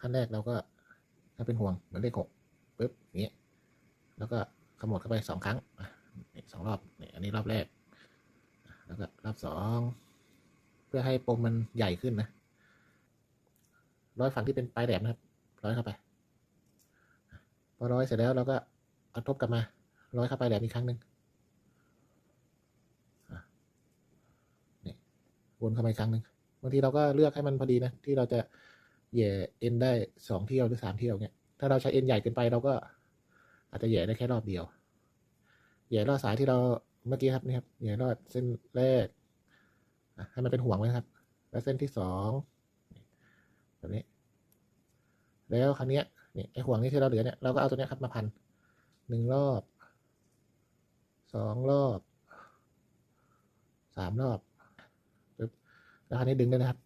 ขั้นแรกเราก็ถ้าเป็นห่วงเหมือนเลขหกปุ๊บอย่างเงี้ยแล้วก็ขมวดเข้าไปสองครั้งสองรอบนี่อันนี้รอบแรก แล้วก็รอบสองเพื่อให้ปมมันใหญ่ขึ้นนะร้อยฝั่งที่เป็นปลายแหลมนะครับ ร้อยเข้าไปพอร้อยเสร็จแล้วเราก็เอาทบกลับมา ร้อยเข้าไปแหลมอีกครั้งหนึ่งนี่วนเข้าไปครั้งหนึ่งบางทีเราก็เลือกให้มันพอดีนะที่เราจะ แย่เอ็นได้สองเที่ยวหรือสามเที่ยวเนี่ยถ้าเราใช้เอ็นใหญ่เกินไปเราก็ อาจจะแย่ได้แค่รอบเดียวแย่รอดสายที่เราเมื่อกี้ครับนี่ครับแย่รอดเส้นแรกให้มันเป็นห่วงไว้ครับ แล้วเส้นที่สองแบบนี้ แล้วครั้งนี้นี่ไอห่วงนี้ที่เราเหลือเนี่ยเราก็เอาตัวเนี้ยครับมาพันหนึ่งรอบสองรอบสามรอบปึ๊บแล้วคราวนี้ดึงด้วยนะครับ